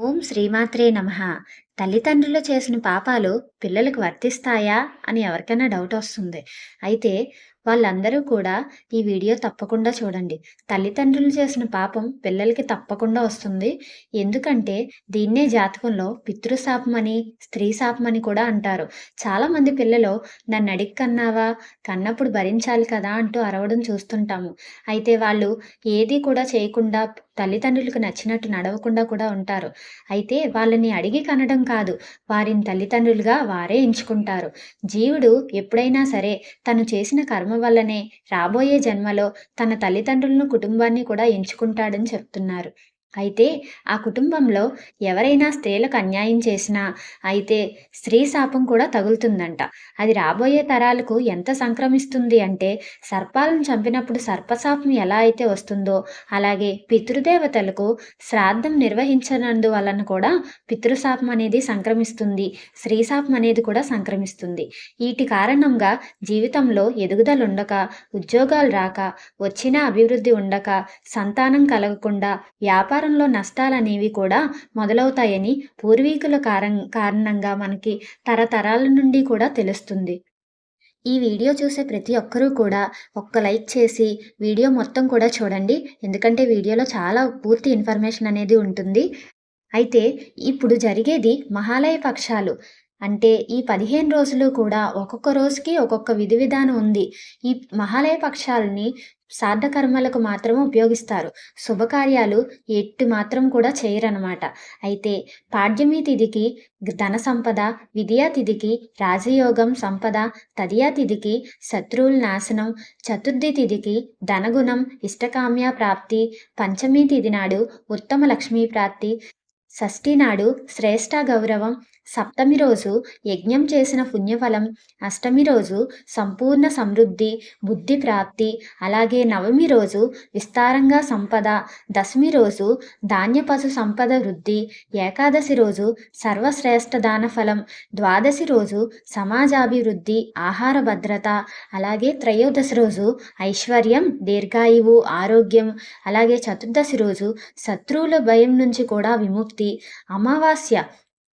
ఓం శ్రీమాత్రే నమ. తల్లిదండ్రులు చేసిన పాపాలు పిల్లలకు వర్తిస్తాయా అని ఎవరికైనా డౌట్ వస్తుంది. అయితే వాళ్ళందరూ కూడా ఈ వీడియో తప్పకుండా చూడండి. తల్లిదండ్రులు చేసిన పాపం పిల్లలకి తప్పకుండా వస్తుంది. ఎందుకంటే దీన్నే జాతకంలో పితృశాపమని స్త్రీ శాపమని కూడా అంటారు. చాలామంది పిల్లలు నన్ను అడిగి కన్నావా? కన్నప్పుడు భరించాలి కదా అంటూ అరవడం చూస్తుంటాము. అయితే వాళ్ళు ఏది కూడా చేయకుండా తల్లిదండ్రులకు నచ్చినట్టు నడవకుండా కూడా ఉంటారు. అయితే వాళ్ళని అడిగి కనడం కాదు. వారిని తల్లిదండ్రులుగా వారే ఎంచుకుంటారు. జీవుడు ఎప్పుడైనా సరే తను చేసిన కర్మ వల్లనే రాబోయే జన్మలో తన తల్లిదండ్రులను కుటుంబాన్ని కూడా ఎంచుకుంటాడని చెప్తున్నారు. అయితే ఆ కుటుంబంలో ఎవరైనా స్త్రీలకు అన్యాయం చేసినా అయితే స్త్రీ శాపం కూడా తగులుతుందంట. అది రాబోయే తరాలకు ఎంత సంక్రమిస్తుంది అంటే సర్పాలను చంపినప్పుడు సర్పశాపం ఎలా అయితే వస్తుందో అలాగే పితృదేవతలకు శ్రాద్ధం నిర్వహించనందువలన కూడా పితృశాపం అనేది సంక్రమిస్తుంది. స్త్రీ శాపం అనేది కూడా సంక్రమిస్తుంది. వీటి కారణంగా జీవితంలో ఎదుగుదలు ఉండక ఉద్యోగాలు రాక వచ్చిన అభివృద్ధి ఉండక సంతానం కలగకుండా వ్యాపార వ్యాపారంలో నష్టాలనేవి కూడా మొదలవుతాయని పూర్వీకుల కారం కారణంగా మనకి తరతరాల నుండి కూడా తెలుస్తుంది. ఈ వీడియో చూసే ప్రతి ఒక్కరూ కూడా ఒక్క లైక్ చేసి వీడియో మొత్తం కూడా చూడండి. ఎందుకంటే వీడియోలో చాలా పూర్తి ఇన్ఫర్మేషన్ అనేది ఉంటుంది. అయితే ఇప్పుడు జరిగేది మహాలయ పక్షాలు. అంటే ఈ పదిహేను రోజులు కూడా ఒక్కొక్క రోజుకి ఒక్కొక్క విధి విధానం ఉంది. ఈ మహాలయ పక్షాలని సార్థకర్మలకు మాత్రం ఉపయోగిస్తారు. శుభకార్యాలు ఎట్టు మాత్రం కూడా చేయరనమాట అయితే పాడ్యమి తిథికి ధన సంపద విద్యా తిథికి రాజయోగం సంపద తదియా తిథికి శత్రువుల నాశనం చతుర్థి తిథికి ధనగుణం ఇష్టకామ్య ప్రాప్తి పంచమి తిథి నాడు ఉత్తమ లక్ష్మీ ప్రాప్తి షష్ఠి నాడు శ్రేష్ఠ గౌరవం సప్తమి రోజు యజ్ఞం చేసిన పుణ్యఫలం. అష్టమి రోజు సంపూర్ణ సమృద్ధి బుద్ధి ప్రాప్తి. అలాగే నవమి రోజు విస్తారంగా సంపద. దశమి రోజు ధాన్యపశు సంపద వృద్ధి. ఏకాదశి రోజు సర్వశ్రేష్ఠ దాన ఫలం. ద్వాదశి రోజు సమాజాభివృద్ధి ఆహార భద్రత. అలాగే త్రయోదశి రోజు ఐశ్వర్యం దీర్ఘాయువు ఆరోగ్యం. అలాగే చతుర్దశి రోజు శత్రువుల భయం నుంచి కూడా విముక్తి. అమావాస్య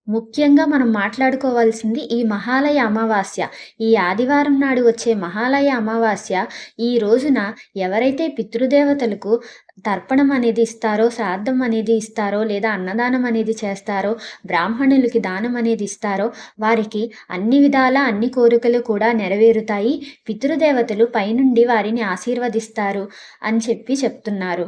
ముఖ్యంగా మనం మాట్లాడుకోవాల్సింది ఈ మహాలయ అమావాస్య. ఈ ఆదివారం నాడు వచ్చే మహాలయ అమావాస్య ఈ రోజున ఎవరైతే పితృదేవతలకు తర్పణం అనేది ఇస్తారో శ్రాద్ధం అనేది ఇస్తారో లేదా అన్నదానం అనేది చేస్తారో బ్రాహ్మణులకి దానం అనేది ఇస్తారో వారికి అన్ని విధాల అన్ని కోరికలు కూడా నెరవేరుతాయి. పితృదేవతలు పైనుండి వారిని ఆశీర్వదిస్తారు అని చెప్పి చెప్తున్నారు.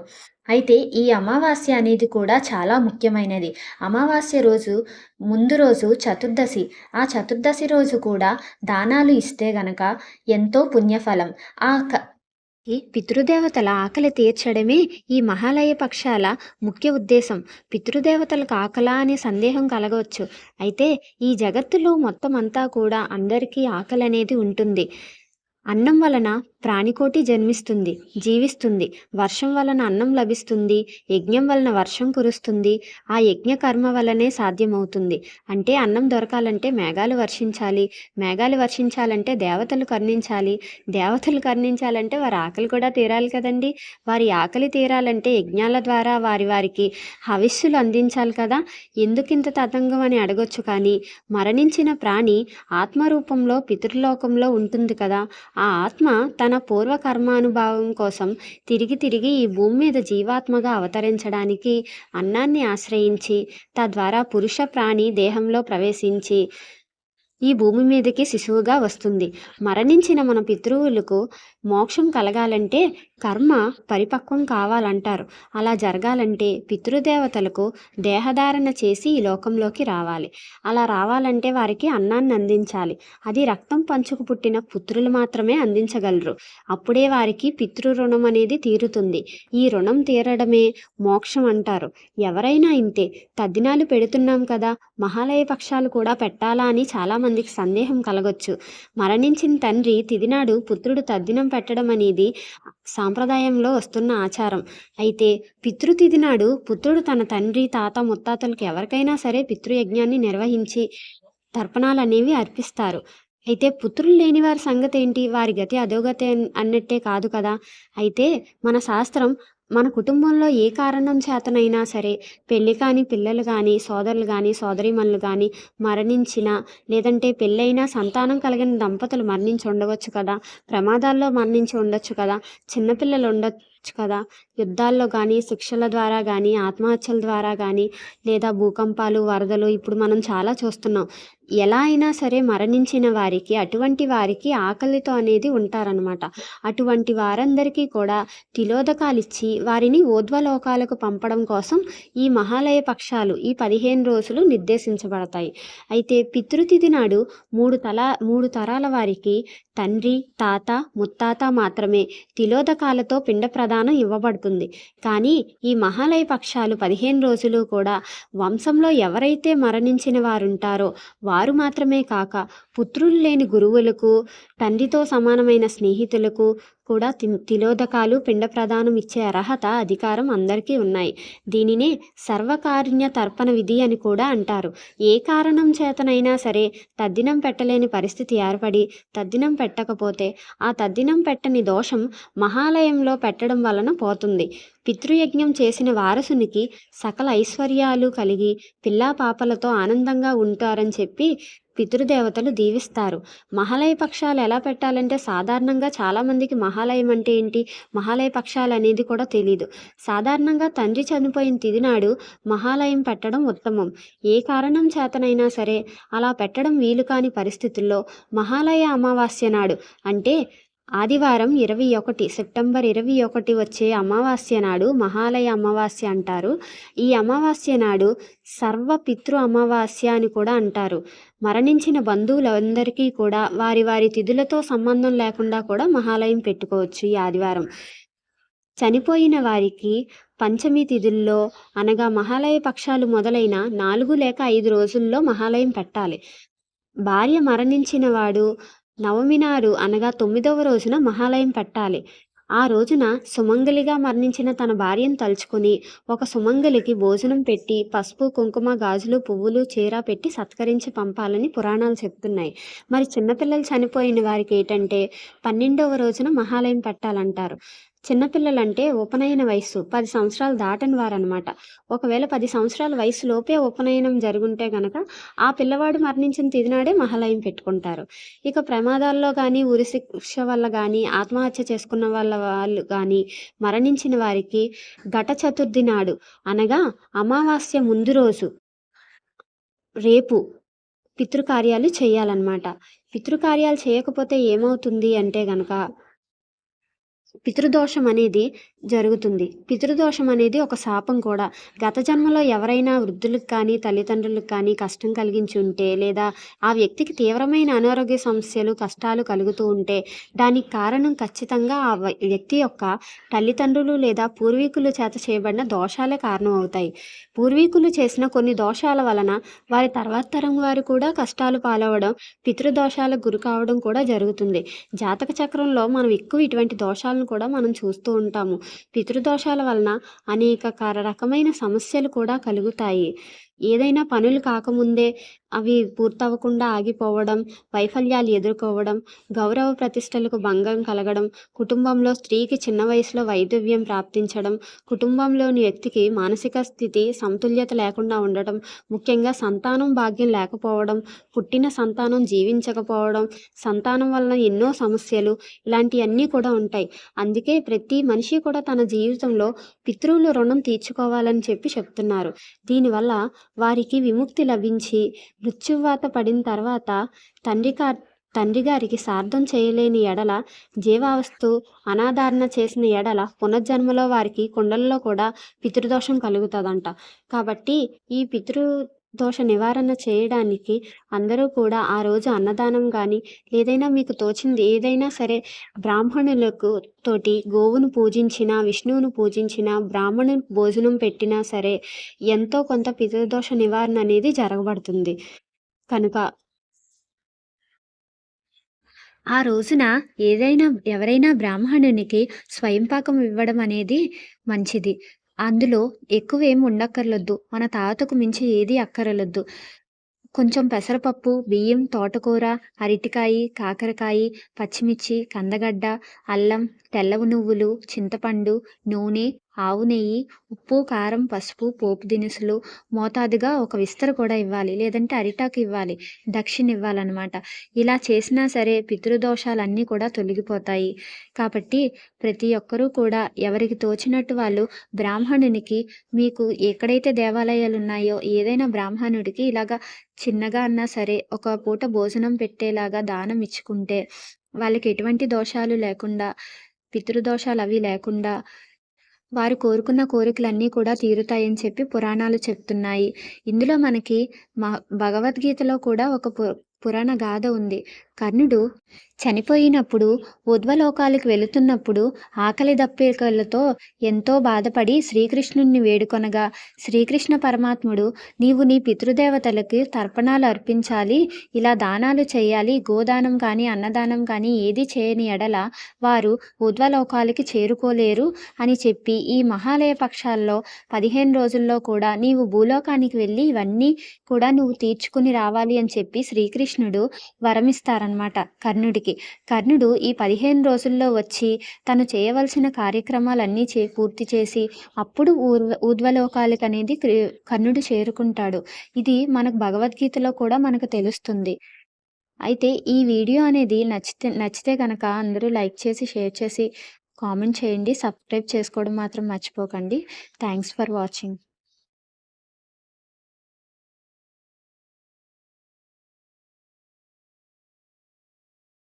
అయితే ఈ అమావాస్య అనేది కూడా చాలా ముఖ్యమైనది. అమావాస్య రోజు ముందు రోజు చతుర్దశి. ఆ చతుర్దశి రోజు కూడా దానాలు ఇస్తే గనక ఎంతో పుణ్యఫలం. ఆ క ఈ పితృదేవతల ఆకలి తీర్చడమే ఈ మహాలయ పక్షాల ముఖ్య ఉద్దేశం. పితృదేవతలకు ఆకలా అనే సందేహం కలగవచ్చు. అయితే ఈ జగత్తులో మొత్తం అంతా కూడా అందరికీ ఆకలి అనేది ఉంటుంది. అన్నం వలన ప్రాణికోటి జన్మిస్తుంది జీవిస్తుంది. వర్షం వలన అన్నం లభిస్తుంది యజ్ఞం వలన వర్షం కురుస్తుంది. ఆ యజ్ఞ కర్మ వలనే సాధ్యమవుతుంది. అంటే అన్నం దొరకాలంటే మేఘాలు వర్షించాలి. మేఘాలు వర్షించాలంటే దేవతలు కర్ణించాలి. దేవతలు కర్ణించాలంటే వారి ఆకలి కూడా తీరాలి కదండి. వారి ఆకలి తీరాలంటే యజ్ఞాల ద్వారా వారి వారికి హవిస్సులు అందించాలి కదా. ఎందుకింత తతంగం అని అడగొచ్చు కానీ మరణించిన ప్రాణి ఆత్మరూపంలో పితృలోకంలో ఉంటుంది కదా. ఆ ఆత్మ తన పూర్వ కర్మానుభావం కోసం తిరిగి తిరిగి ఈ భూమి మీద జీవాత్మగా అవతరించడానికి అన్నాన్ని ఆశ్రయించి తద్వారా పురుష ప్రాణి దేహంలో ప్రవేశించి ఈ భూమి మీదకి శిశువుగా వస్తుంది. మరణించిన మన పితృవులకు మోక్షం కలగాలంటే కర్మ పరిపక్వం కావాలంటారు. అలా జరగాలంటే పితృదేవతలకు దేహధారణ చేసి ఈ లోకంలోకి రావాలి. అలా రావాలంటే వారికి అన్నాన్ని అందించాలి. అది రక్తం పంచుకు పుట్టిన పుత్రులు మాత్రమే అందించగలరు. అప్పుడే వారికి పితృ రుణం అనేది తీరుతుంది. ఈ రుణం తీరడమే మోక్షం అంటారు. ఎవరైనా ఇంతే. తద్దినాలు పెడుతున్నాం కదా. మహాలయ పక్షాలు కూడా పెట్టాలా అని చాలా చాలామందికి సందేహం కలగొచ్చు. మరణించిన తండ్రి తిదినాడు పుత్రుడు తద్దినం పెట్టడం అనేది సాంప్రదాయంలో వస్తున్న ఆచారం. అయితే పితృతిథి నాడు పుత్రుడు తన తండ్రి తాత ముత్తాతలకు ఎవరికైనా సరే పితృయజ్ఞాన్ని నిర్వహించి తర్పణాలు అనేవి అర్పిస్తారు. అయితే పుత్రులు లేని వారి సంగతి ఏంటి వారి గతి అధోగతి అన్నట్టే కాదు కదా. అయితే మన శాస్త్రం మన కుటుంబంలో ఏ కారణం చేతనైనా సరే పెళ్ళి కాని పిల్లలు కానీ సోదరులు కానీ సోదరిమణులు కానీ మరణించిన లేదంటే పెళ్ళైనా సంతానం కలిగిన దంపతులు మరణించి ఉండవచ్చు కదా. ప్రమాదాల్లో మరణించి ఉండొచ్చు కదా. చిన్నపిల్లలు ఉండొచ్చు కదా? యుద్ధాల్లో కానీ శిక్షల ద్వారా కానీ ఆత్మహత్యల ద్వారా కానీ లేదా భూకంపాలు వరదలు ఇప్పుడు మనం చాలా చూస్తున్నాం. ఎలా అయినా సరే మరణించిన వారికి అటువంటి వారికి ఆకలితో అనేది ఉంటారనమాట అటువంటి వారందరికీ కూడా తిలోదకాలు ఇచ్చి వారిని ఓధ్వలోకాలకు పంపడం కోసం ఈ మహాలయ పక్షాలు ఈ పదిహేను రోజులు నిర్దేశించబడతాయి. అయితే పితృతిథి నాడు మూడు తల మూడు తరాల వారికి తండ్రి తాత ముత్తాత మాత్రమే తిలోదకాలతో పిండ ప్రదానం ఇవ్వబడుతుంది. కానీ ఈ మహాలయ పక్షాలు పదిహేను రోజులు కూడా వంశంలో ఎవరైతే మరణించిన వారుంటారో వారు మాత్రమే కాక పుత్రులు లేని గురువులకు తండ్రితో సమానమైన స్నేహితులకు కూడా తిలోదకాలు పిండ ప్రదానం ఇచ్చే అర్హత అధికారం అందరికీ ఉన్నాయి. దీనినే సర్వకారుణ్య తర్పణ విధి అని కూడా అంటారు. ఏ కారణం చేతనైనా సరే తద్దినం పెట్టలేని పరిస్థితి ఏర్పడి తద్దినం పెట్టకపోతే ఆ తద్దినం పెట్టని దోషం మహాలయంలో పెట్టడం వలన పోతుంది. పితృయజ్ఞం చేసిన వారసునికి సకల ఐశ్వర్యాలు కలిగి పిల్లా పాపలతో ఆనందంగా ఉంటారని చెప్పి పితృదేవతలు దీవిస్తారు. మహాలయ పక్షాలు ఎలా పెట్టాలంటే సాధారణంగా చాలామందికి మహాలయం అంటే ఏంటి? మహాలయ పక్షాలు అనేది కూడా తెలియదు సాధారణంగా తండ్రి చనిపోయిన తిదినాడు మహాలయం పెట్టడం ఉత్తమం. ఏ కారణం చేతనైనా సరే అలా పెట్టడం వీలు కాని పరిస్థితుల్లో మహాలయ అమావాస్య నాడు అంటే ఆదివారం ఇరవై ఒకటి సెప్టెంబర్ ఇరవై ఒకటి వచ్చే అమావాస్య నాడు మహాలయ అమావాస్య అంటారు. ఈ అమావాస్య నాడు సర్వ పితృ అమావాస్య అని కూడా అంటారు. మరణించిన బంధువులందరికీ కూడా వారి వారి తిథులతో సంబంధం లేకుండా కూడా మహాలయం పెట్టుకోవచ్చు ఈ ఆదివారం. చనిపోయిన వారికి పంచమి తిథుల్లో అనగా మహాలయ పక్షాలు మొదలైన నాలుగు లేక ఐదు రోజుల్లో మహాలయం పెట్టాలి. భార్య మరణించిన వాడు నవమి నాడు అనగా తొమ్మిదవ రోజున మహాలయం పెట్టాలి. ఆ రోజున సుమంగలిగా మరణించిన తన భార్యను తలుచుకుని ఒక సుమంగలికి భోజనం పెట్టి పసుపు కుంకుమ గాజులు పువ్వులు చీర పెట్టి సత్కరించి పంపాలని పురాణాలు చెప్తున్నాయి. మరి చిన్నపిల్లలు చనిపోయిన వారికి ఏంటంటే పన్నెండవ రోజున మహాలయం పెట్టాలంటారు. చిన్నపిల్లలంటే ఉపనయన వయస్సు పది సంవత్సరాలు దాటని వారనమాట ఒకవేళ పది సంవత్సరాల వయసులోపే ఉపనయనం జరుగుంటే గనక ఆ పిల్లవాడు మరణించిన తిదినాడే మహాలయం పెట్టుకుంటారు. ఇక ప్రమాదాల్లో కానీ ఉరి శిక్ష వల్ల కానీ ఆత్మహత్య చేసుకున్న వాళ్ళ వాళ్ళు కానీ మరణించిన వారికి ఘట చతుర్థి నాడు అనగా అమావాస్య ముందు రోజు రేపు పితృకార్యాలు చేయాలన్నమాట. పితృకార్యాలు చేయకపోతే ఏమవుతుంది అంటే గనక పితృదోషం అనేది జరుగుతుంది. పితృదోషం అనేది ఒక శాపం కూడా. గత జన్మలో ఎవరైనా వృద్ధులకు కానీ తల్లిదండ్రులకు కానీ కష్టం కలిగించి ఉంటే లేదా ఆ వ్యక్తికి తీవ్రమైన అనారోగ్య సమస్యలు కష్టాలు కలుగుతూ ఉంటే దానికి కారణం ఖచ్చితంగా ఆ వ్యక్తి యొక్క తల్లిదండ్రులు లేదా పూర్వీకులు చేత చేయబడిన దోషాలే కారణం అవుతాయి. పూర్వీకులు చేసిన కొన్ని దోషాల వలన వారి తర్వాత తరం వారు కూడా కష్టాలు పాలవడం పితృదోషాలకు గురి కావడం కూడా జరుగుతుంది. జాతక చక్రంలో మనం ఎక్కువ ఇటువంటి దోషాలను కూడా మనం చూస్తూ ఉంటాము. పితృదోషాల వలన అనేక రకమైన సమస్యలు కూడా కలుగుతాయి. ఏదైనా పనులు కాకముందే అవి పూర్తవకుండా ఆగిపోవడం వైఫల్యాలు ఎదుర్కోవడం గౌరవ ప్రతిష్టలకు భంగం కలగడం కుటుంబంలో స్త్రీకి చిన్న వయసులో వైధవ్యం ప్రాప్తించడం కుటుంబంలోని వ్యక్తికి మానసిక స్థితి సమతుల్యత లేకుండా ఉండటం ముఖ్యంగా సంతానం భాగ్యం లేకపోవడం పుట్టిన సంతానం జీవించకపోవడం సంతానం వలన ఎన్నో సమస్యలు ఇలాంటివన్నీ కూడా ఉంటాయి. అందుకే ప్రతి మనిషి కూడా తన జీవితంలో పితృవుల రుణం తీర్చుకోవాలని చెప్పి చెప్తున్నారు. దీనివల్ల వారికి విముక్తి లభించి మృత్యువాత పడిన తర్వాత తండ్రి తండ్రి గారికి సార్థం చేయలేని ఎడల జీవావస్తు అనాధారణ చేసిన ఎడల పునర్జన్మలో వారికి కుండల్లో కూడా పితృదోషం కలుగుతుందంట. కాబట్టి ఈ పితృ దోష నివారణ చేయడానికి అందరూ కూడా ఆ రోజు అన్నదానం కానీ ఏదైనా మీకు తోచింది ఏదైనా సరే బ్రాహ్మణులకు తోటి గోవును పూజించిన విష్ణువును పూజించిన బ్రాహ్మణు భోజనం పెట్టినా సరే ఎంతో కొంత పితృదోష నివారణ అనేది జరగబడుతుంది. కనుక ఆ రోజున ఏదైనా ఎవరైనా బ్రాహ్మణునికి స్వయంపాకం ఇవ్వడం అనేది మంచిది. అందులో ఎక్కువ ఏమి ఉండక్కర్లొద్దు. మన తాతకు మించి ఏది అక్కరలొద్దు. కొంచెం పెసరపప్పు బియ్యం తోటకూర అరటికాయ కాకరకాయ పచ్చిమిర్చి కందగడ్డ అల్లం తెల్లవు నువ్వులు చింతపండు నూనె ఆవు నెయ్యి ఉప్పు కారం పసుపు పోపు దినుసులు మోతాదుగా ఒక విస్తర కూడా ఇవ్వాలి. లేదంటే అరిటాకు ఇవ్వాలి. దక్షిణ ఇవ్వాలన్నమాట. ఇలా చేసినా సరే పితృదోషాలన్నీ కూడా తొలగిపోతాయి. కాబట్టి ప్రతి ఒక్కరూ కూడా ఎవరికి తోచినట్టు వాళ్ళు బ్రాహ్మణునికి మీకు ఎక్కడైతే దేవాలయాలు ఉన్నాయో ఏదైనా బ్రాహ్మణుడికి ఇలాగా చిన్నగా అన్నా సరే ఒక పూట భోజనం పెట్టేలాగా దానం ఇచ్చుకుంటే వాళ్ళకి ఎటువంటి దోషాలు లేకుండా పితృదోషాలు అవి లేకుండా వారు కోరుకున్న కోరికలన్నీ కూడా తీరుతాయని చెప్పి పురాణాలు చెప్తున్నాయి. ఇందులో మనకి మా భగవద్గీతలో కూడా ఒక పు పురాణ గాథ ఉంది. కర్ణుడు చనిపోయినప్పుడు ఉద్వలోకాలకు వెళుతున్నప్పుడు ఆకలి దప్పికలతో ఎంతో బాధపడి శ్రీకృష్ణుణ్ణి వేడుకొనగా శ్రీకృష్ణ పరమాత్ముడు నీవు నీ పితృదేవతలకు తర్పణాలు అర్పించాలి ఇలా దానాలు చేయాలి గోదానం కానీ అన్నదానం కానీ ఏది చేయని ఎడల వారు ఉద్వలోకాలకి చేరుకోలేరు అని చెప్పి ఈ మహాలయ పక్షాల్లో పదిహేను రోజుల్లో కూడా నీవు భూలోకానికి వెళ్ళి ఇవన్నీ కూడా నువ్వు తీర్చుకుని రావాలి అని చెప్పి శ్రీకృష్ణుడు వరమిస్తారనమాట కర్ణుడికి. కర్ణుడు ఈ పదిహేను రోజుల్లో వచ్చి తను చేయవలసిన కార్యక్రమాలన్నీ చే పూర్తి చేసి అప్పుడు ఊర్వ ఊర్ధ్వలోకాలకు అనేది కర్ణుడు చేరుకుంటాడు. ఇది మనకు భగవద్గీతలో కూడా మనకు తెలుస్తుంది. అయితే ఈ వీడియో అనేది నచ్చితే నచ్చితే కనుక అందరూ లైక్ చేసి షేర్ చేసి కామెంట్ చేయండి. సబ్స్క్రైబ్ చేసుకోవడం మాత్రం మర్చిపోకండి. Thanks for watching.